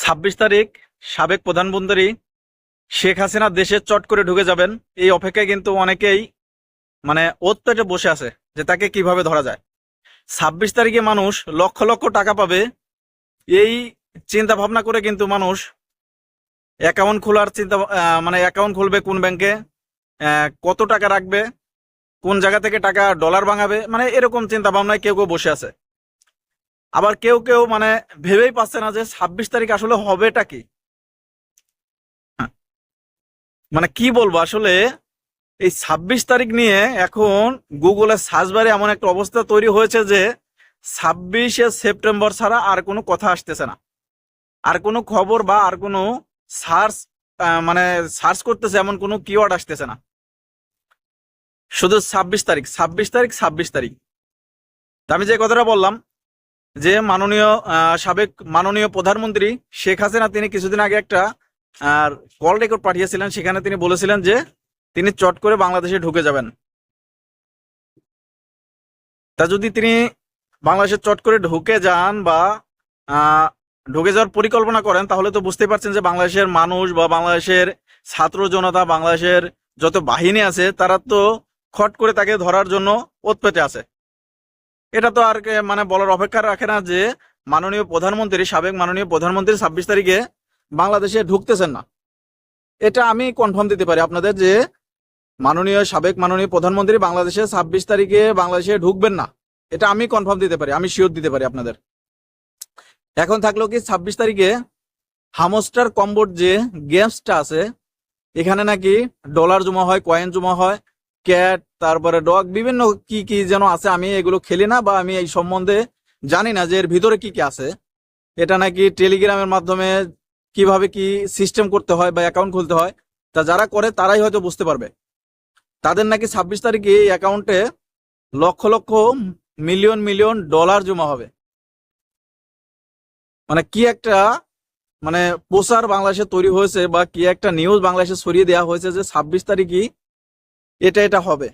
ছাব্বিশ তারিখ সাবেক প্রধানমন্ত্রী শেখ হাসিনা দেশে চট করে ঢুকে যাবেন। এই অপেক্ষায় কিন্তু অনেকেই মানে ওত বসে আছে যে তাকে কীভাবে ধরা যায়। ছাব্বিশ তারিখে মানুষ লক্ষ লক্ষ টাকা পাবে। এই চিন্তা ভাবনা করে কিন্তু মানুষ অ্যাকাউন্ট খোলার চিন্তা মানে অ্যাকাউন্ট খুলবে কোন ব্যাংকে কত টাকা রাখবে, কোন জায়গা থেকে টাকা ডলার ভাঙাবে মানে এরকম চিন্তা ভাবনায় কেউ কেউ বসে আছে। আবার কেউ কেউ মানে ভেবেই পাচ্ছে না যে ছাব্বিশ তারিখ আসলে হবেটা কি? হ্যাঁ। মানে কি বলব, আসলে এই ছাব্বিশ তারিখ নিয়ে এখন গুগলে সার্চ বারে এমন একটা অবস্থা তৈরি হয়েছে যে ছাব্বিশে সেপ্টেম্বর ছাড়া আর কোনো কথা আসতেছে না। আর কোনো খবর বা আর কোনো সার্চ মানে সার্চ করতেছে এমন কোনো কিওয়ার্ড আসতেছে না। শুধু ছাব্বিশ তারিখ ছাব্বিশ তারিখ ছাব্বিশ তারিখ। আমি যে কথাটা বললাম যে মাননীয় সাবেক মাননীয় প্রধানমন্ত্রী শেখ হাসিনা, তিনি কিছুদিন আগে একটা আর কল রেকর্ড পাঠিয়েছিলেন। সেখানে তিনি বলেছিলেন যে তিনি চট করে বাংলাদেশে ঢুকে যাবেন। তা যদি তিনি বাংলাদেশে চট করে ঢুকে যান বা ঢুকে যাওয়ার পরিকল্পনা করেন, তাহলে তো বুঝতেই পারছেন যে বাংলাদেশের মানুষ বা বাংলাদেশের ছাত্র জনতা, বাংলাদেশের যত বাহিনী আছে, তারা তো খট করে তাকে ধরার জন্য ওত আছে। এটা তো আর মানে বলার অপেক্ষা রাখে না যে মাননীয় প্রধানমন্ত্রী, সাবেক মাননীয় প্রধানমন্ত্রী ছাব্বিশ তারিখে বাংলাদেশে ঢুকতেছেন না। এটা আমি কনফার্ম দিতে পারি আপনাদের যে মাননীয়, সাবেক মাননীয় প্রধানমন্ত্রী বাংলাদেশে ছাব্বিশ তারিখে বাংলাদেশে ঢুকবেন না। এটা আমি কনফার্ম দিতে পারি, আমি শিওর দিতে পারি আপনাদের। এখন থাকল কি ছাব্বিশ তারিখে হামস্টার কম্বোর যে গেমসটা আছে, এখানে নাকি ডলার জমা হয় কয়েন জমা হয় ক্যাট, তারপরে ডগ, বিভিন্ন কি কি যেন আছে, আমি এগুলো খেলি না বা আমি এই সম্বন্ধে জানি না যে এর ভিতরে কি কি আছে। এটা নাকি টেলিগ্রামের মাধ্যমে কীভাবে কি সিস্টেম করতে হয় বা অ্যাকাউন্ট খুলতে হয়, তা যারা করে তারাই হয়তো বুঝতে পারবে। তাদের নাকি ছাব্বিশ তারিখে এই অ্যাকাউন্টে lakh lakh million million dollar জমা হবে। মানে কি একটা মানে প্রচার বাংলাদেশে তৈরি হয়েছে বা কি একটা নিউজ বাংলাদেশে ছড়িয়ে দেওয়া হয়েছে যে ছাব্বিশ তারিখই এটা এটা হবে।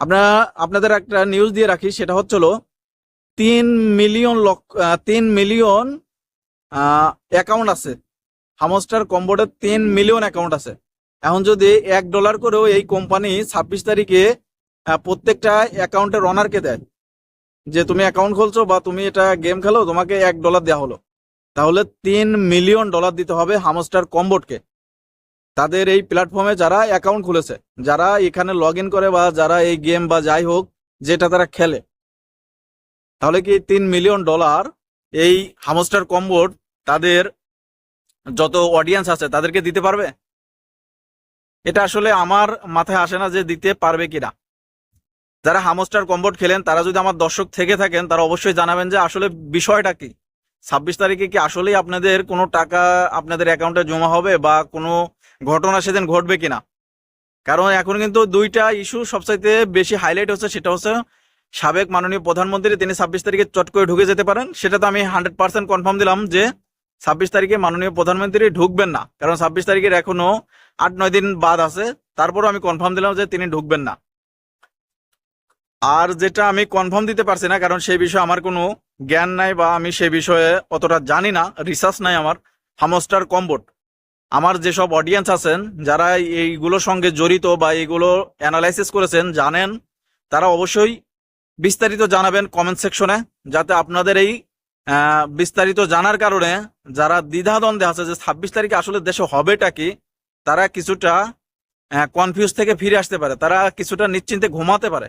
আপনারা, আপনাদের একটা নিউজ দিয়ে রাখি, সেটা হচ্ছিল তিন মিলিয়ন লক্ষ তিন মিলিয়ন অ্যাকাউন্ট আছে। হামস্টার কম্বোর্ডের তিন মিলিয়ন অ্যাকাউন্ট আছে। এখন যদি এক ডলার করেও এই কোম্পানি ছাব্বিশ তারিখে প্রত্যেকটা অ্যাকাউন্টের অনারকে দেয়, যে তুমি অ্যাকাউন্ট খুলছো বা তুমি এটা গেম খেলো, তোমাকে এক ডলার দেওয়া হলো। তাহলে তিন মিলিয়ন ডলার দিতে হবে হামস্টার কম্বোর্ডকে তাদের এই প্ল্যাটফর্মে যারা অ্যাকাউন্ট খুলেছে, যারা এখানে লগ করে বা যারা এই গেম বা যাই হোক, যেটা তারা খেলে, তাহলে কি তিন মিলিয়ন ডলার এই হামস্টার কম্বোর্ড তাদের যত অডিয়েন্স আছে, তাদেরকে দিতে পারবে? এটা আসলে আমার মাথায় আসে না যে দিতে পারবে কিনা। যারা হামস্টার কম্বোর্ড খেলেন, তারা যদি আমার দর্শক থেকে থাকেন, তারা অবশ্যই জানাবেন যে আসলে বিষয়টা কি। ছাব্বিশ তারিখে কি আসলেই আপনাদের কোনো টাকা আপনাদের অ্যাকাউন্টে জমা হবে বা কোনো ঘটনা সেদিন ঘটবে কিনা? কারণ এখন কিন্তু দুইটা ইস্যু সবচাইতে বেশি হাইলাইট হচ্ছে, সেটা হচ্ছে সাবেক মাননীয় প্রধানমন্ত্রী, তিনি ছাব্বিশ তারিখে চট করে ঢুকে যেতে পারেন। সেটা তো আমি হান্ড্রেড পার্সেন্ট কনফার্ম দিলাম যে ছাব্বিশ তারিখে মাননীয় প্রধানমন্ত্রী ঢুকবেন না। কারণ ছাব্বিশ তারিখের এখনও আট নয় দিন বাদ আছে। তারপরও আমি কনফার্ম দিলাম যে তিনি ঢুকবেন না। আর যেটা আমি কনফার্ম দিতে পারছি না, কারণ সেই বিষয়ে আমার কোনো জ্ঞান নাই বা আমি সেই বিষয়ে অতটা জানি না রিসার্চ নাই আমার। হামস্টার কম্বোট আমার যেসব অডিয়েন্স আছেন, যারা এইগুলোর সঙ্গে জড়িত বা এইগুলো অ্যানালাইসিস করেছেন, জানেন, তারা অবশ্যই বিস্তারিত জানাবেন কমেন্ট সেকশনে যাতে আপনাদের এই বিস্তারিত জানার কারণে যারা দ্বিধাদ্বন্দ্বে আছে যে ছাব্বিশ তারিখে আসলে দেশে হবেটা কি, তারা কিছুটা কনফিউজ থেকে ফিরে আসতে পারে। তারা কিছুটা নিশ্চিন্তে ঘুমাতে পারে।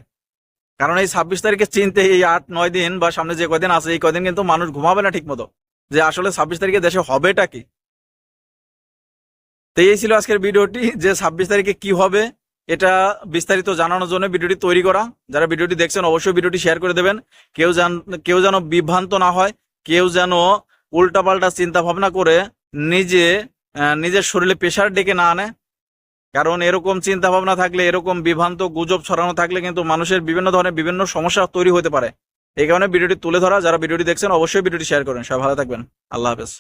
কারণ এই ছাব্বিশ তারিখে চিনতে এই আট, নয় দিন বা সামনে যে কদিন আছে, এই কদিন কিন্তু মানুষ ঘুমাবে না ঠিক মতো যে আসলে ছাব্বিশ তারিখে দেশে হবেটা কি? তো এই ছিল আজকের ভিডিওটি, যে ছাব্বিশ তারিখে কি হবে, এটা বিস্তারিত জানানোর জন্য ভিডিওটি তৈরি করা। যারা ভিডিওটি দেখছেন, অবশ্যই ভিডিওটি শেয়ার করে দেবেন। কেউ যেন কেউ যেন বিভ্রান্ত না হয়, কেউ যেন উল্টাপাল্টা চিন্তা ভাবনা করে নিজে নিজের শরীরে প্রেশার ডেকে না আনে। কারণ এরকম চিন্তা ভাবনা থাকলে, এরকম বিভ্রান্ত গুজব ছড়ানো থাকলে কিন্তু মানুষের বিভিন্ন ধরনের বিভিন্ন সমস্যা তৈরি হতে পারে। এই কারণে ভিডিওটি তুলে ধরা। যারা ভিডিওটি দেখছেন, অবশ্যই ভিডিওটি শেয়ার করেন। সবাই ভালো থাকবেন। আল্লাহ হাফেজ।